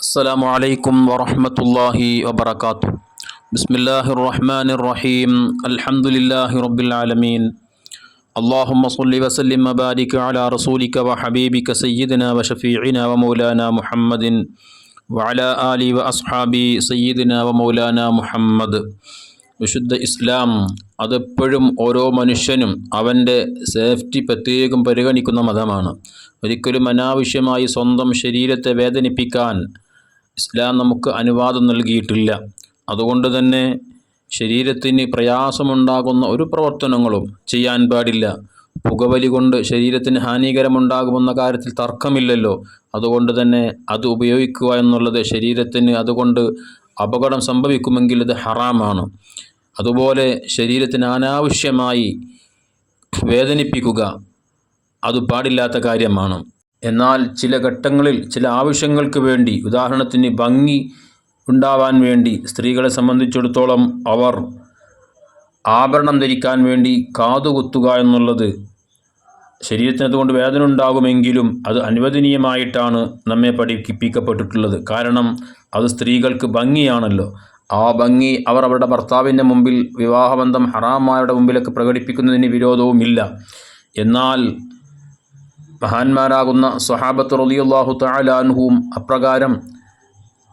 السلام عليكم ورحمة الله وبركاته بسم الله الرحمن الرحيم الحمد لله رب العالمين اللهم صل وسلم وبارك على رسولك وحبيبك سيدنا وشفيعنا ومولانا محمد وعلى آله وأصحابه سيدنا ومولانا محمد വിശുദ്ധ ഇസ്ലാം അതെപ്പോഴും ഓരോ മനുഷ്യനും അവൻ്റെ സേഫ്റ്റി പ്രത്യേകം പരിഗണിക്കുന്ന മതമാണ് ഒരിക്കലും അനാവശ്യമായി സ്വന്തം ശരീരത്തെ വേദനിപ്പിക്കാൻ ഇസ്ലാം നമുക്ക് അനുവാദം നൽകിയിട്ടില്ല. അതുകൊണ്ട് തന്നെ ശരീരത്തിന് പ്രയാസമുണ്ടാകുന്ന ഒരു പ്രവർത്തനങ്ങളും ചെയ്യാൻ പാടില്ല. പുകവലി കൊണ്ട് ശരീരത്തിന് ഹാനികരമുണ്ടാകുമെന്ന കാര്യത്തിൽ തർക്കമില്ലല്ലോ. അതുകൊണ്ട് തന്നെ അത് ഉപയോഗിക്കുക എന്നുള്ളത് ശരീരത്തിന് അതുകൊണ്ട് അപകടം സംഭവിക്കുമെങ്കിൽ ഇത് ഹറാമാണ്. അതുപോലെ ശരീരത്തിന് അനാവശ്യമായി വേദനിപ്പിക്കുക അത് പാടില്ലാത്ത കാര്യമാണ്. എന്നാൽ ചില ഘട്ടങ്ങളിൽ ചില ആവശ്യങ്ങൾക്ക് വേണ്ടി ഉദാഹരണത്തിന് ഭംഗി ഉണ്ടാവാൻ വേണ്ടി സ്ത്രീകളെ സംബന്ധിച്ചിടത്തോളം അവർ ആഭരണം ധരിക്കാൻ വേണ്ടി കാതുകുത്തുക എന്നുള്ളത് ശരീരത്തിന് അതുകൊണ്ട് വേദന ഉണ്ടാകുമെങ്കിലും അത് അനുവദനീയമായിട്ടാണ് നമ്മെ പഠിപ്പിക്കപ്പെട്ടിട്ടുള്ളത്. കാരണം അത് സ്ത്രീകൾക്ക് ഭംഗിയാണല്ലോ. ആ ഭംഗി അവർ അവരുടെ ഭർത്താവിന്റെ മുമ്പിൽ വിവാഹബന്ധം ഹറാമാരുടെ മുമ്പിലൊക്കെ പ്രകടിപ്പിക്കുന്നതിന് വിരോധവുമില്ല. എന്നാൽ മഹാന്മാരാകുന്ന സ്വഹാബത്ത് റലിയുള്ളാഹു തലാൻഹുവും അപ്രകാരം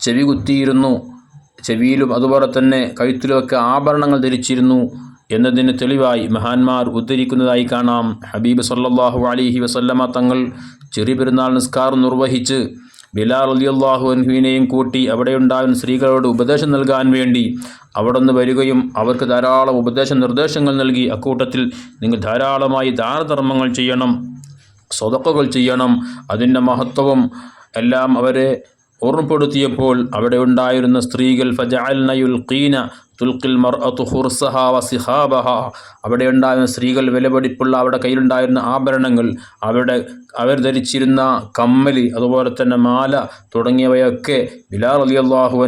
ചെവി കുത്തിയിരുന്നു ചെവിയിലും അതുപോലെ തന്നെ കഴുത്തിലുമൊക്കെ ആഭരണങ്ങൾ ധരിച്ചിരുന്നു എന്നതിന് തെളിവായി മഹാന്മാർ ഉദ്ധരിക്കുന്നതായി കാണാം. ഹബീബ് സല്ലാഹു അലിഹി വസല്ലമ തങ്ങൾ ചെറിയ പെരുന്നാൾ നിസ്കാരം നിർവഹിച്ച് ബിലാൽ അലിയല്ലാഹു അൻഹുവിനെയും കൂട്ടി അവിടെയുണ്ടാകുന്ന സ്ത്രീകളോട് ഉപദേശം നൽകാൻ വേണ്ടി അവിടെ നിന്ന് വരികയും അവർക്ക് ധാരാളം ഉപദേശ നിർദ്ദേശങ്ങൾ നൽകി. അക്കൂട്ടത്തിൽ നിങ്ങൾ ധാരാളമായി ദാനധർമ്മങ്ങൾ ചെയ്യണം. സ്വതക്കകൾ ചെയ്യണം. അതിന്റെ മഹത്വവും എല്ലാം അവരെ ഓർമ്മപ്പെടുത്തിയപ്പോൾ അവിടെ ഉണ്ടായിരുന്ന സ്ത്രീകൾ ഫജാൽനയുൽ കീന തുൽക്കിൽ മർ ഹുർസഹ അവിടെ ഉണ്ടായിരുന്ന സ്ത്രീകൾ വിലപിടിപ്പുള്ള അവിടെ കയ്യിലുണ്ടായിരുന്ന ആഭരണങ്ങൾ അവിടെ അവർ ധരിച്ചിരുന്ന കമ്മലി അതുപോലെ തന്നെ മാല തുടങ്ങിയവയൊക്കെ ബിലാർ അലി അള്ളാഹു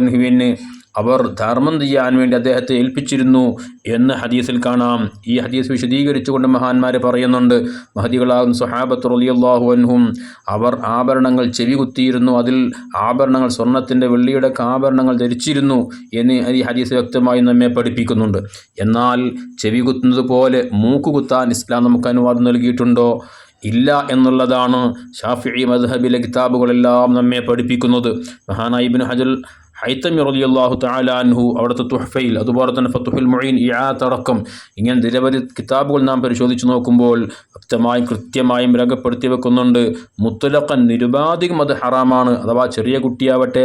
അവർ ധർമ്മം ചെയ്യാൻ വേണ്ടി അദ്ദേഹത്തെ ഏൽപ്പിച്ചിരുന്നു എന്ന് ഹദീസിൽ കാണാം. ഈ ഹദീസ് വിശദീകരിച്ചുകൊണ്ട് മഹാന്മാർ പറയുന്നുണ്ട് മഹദികളാകും സുഹാബത്ത് റലിയല്ലാഹു അൻഹും. അവർ ആഭരണങ്ങൾ ചെവി കുത്തിയിരുന്നു അതിൽ ആഭരണങ്ങൾ സ്വർണത്തിന്റെ വെള്ളിയുടെ ആഭരണങ്ങൾ ധരിച്ചിരുന്നു എന്ന് ഈ ഹദീസ് വ്യക്തമായി നമ്മെ പഠിപ്പിക്കുന്നുണ്ട്. എന്നാൽ ചെവി കുത്തുന്നത് പോലെ മൂക്ക് കുത്താൻ ഇസ്ലാം നമുക്ക് അനുവാദം നൽകിയിട്ടുണ്ടോ? ഇല്ല എന്നുള്ളതാണ് ഷാഫി മദ്ഹബിലെ കിതാബുകളെല്ലാം നമ്മെ പഠിപ്പിക്കുന്നത്. മഹാനായിബിൻ ഹജൽ ഹൈത്തമി റലിയല്ലാഹു താലാൻഹു അവിടുത്തെ തുഹഫയിൽ അതുപോലെ തന്നെ ഫത്തുഹുൽ മൊയ്ൻ ഇയാത്തടക്കം ഇങ്ങനെ നിരവധി കിതാബുകൾ നാം പരിശോധിച്ച് നോക്കുമ്പോൾ വ്യക്തമായും കൃത്യമായും രേഖപ്പെടുത്തി വെക്കുന്നുണ്ട്. മുത്തലക്കൻ നിരുപാധികം അത് ഹറാമാണ്. അഥവാ ചെറിയ കുട്ടിയാവട്ടെ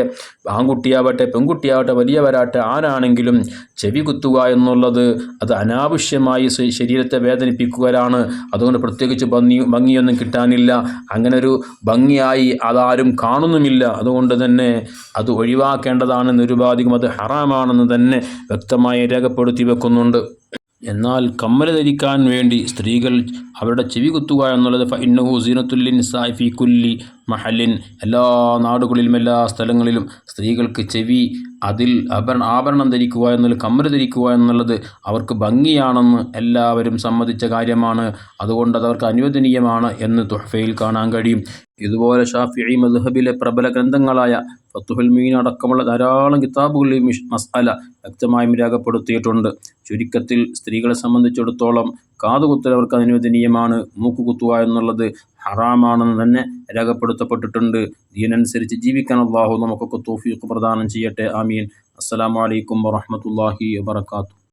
ആൺകുട്ടിയാവട്ടെ പെൺകുട്ടിയാവട്ടെ വലിയവരാട്ടെ ആരാണെങ്കിലും ചെവി കുത്തുക എന്നുള്ളത് അത് അനാവശ്യമായി ശരീരത്തെ വേദനിപ്പിക്കുകയാണ്. അതുകൊണ്ട് പ്രത്യേകിച്ച് ഭംഗി ഭംഗിയൊന്നും കിട്ടാനില്ല. അങ്ങനെ ഒരു ഭംഗിയായി അതാരും കാണുന്നുമില്ല. അതുകൊണ്ട് തന്നെ അത് ഒഴിവാക്കേണ്ട ചെയ്യേണ്ടതാണ് നിരുപാധികം അത് ഹറാമാണെന്ന് തന്നെ വ്യക്തമായി രേഖപ്പെടുത്തി വെക്കുന്നുണ്ട്. എന്നാൽ കമ്മൽ ധരിക്കാൻ വേണ്ടി സ്ത്രീകൾ അവരുടെ ചെവി കുത്തുക എന്നുള്ളത് ഇന്നഹു സീനത്തുല്ലിൻ സാഫി കുല്ലി മഹലിൻ. എല്ലാ നാടുകളിലും എല്ലാ സ്ഥലങ്ങളിലും സ്ത്രീകൾക്ക് ചെവി അതിൽ ആഭരണ ആഭരണം ധരിക്കുക എന്നുള്ളത് കമ്മൽ ധരിക്കുക എന്നുള്ളത് അവർക്ക് ഭംഗിയാണെന്ന് എല്ലാവരും സമ്മതിച്ച കാര്യമാണ്. അതുകൊണ്ട് അത് അവർക്ക് അനുവദനീയമാണ് എന്ന് തുഹഫയിൽ കാണാൻ കഴിയും. ഇതുപോലെ ഷാഫി മദ്ഹബിലെ പ്രബല ഗ്രന്ഥങ്ങളായ ഫത്തുഹുൽ മീൻ അടക്കമുള്ള ധാരാളം കിതാബുകളിൽ മസാല വ്യക്തമായും രേഖപ്പെടുത്തിയിട്ടുണ്ട്. ചുരുക്കത്തിൽ സ്ത്രീകളെ സംബന്ധിച്ചിടത്തോളം കാതുകുത്തൽ അവർക്ക് അനുവദനീയമാണ്. മൂക്കുകുത്തുക എന്നുള്ളത് ഹറാമാണെന്ന് തന്നെ രേഖപ്പെടുത്തപ്പെട്ടിട്ടുണ്ട്. ഇതിനനുസരിച്ച് ജീവിക്കാൻ അള്ളാഹു നമുക്കൊക്കെ തോഫിയൊക്കെ പ്രദാനം ചെയ്യട്ടെ. ആമീൻ. അസ്സലാമലൈക്കും വറഹമത്തല്ലാഹി വാത്തു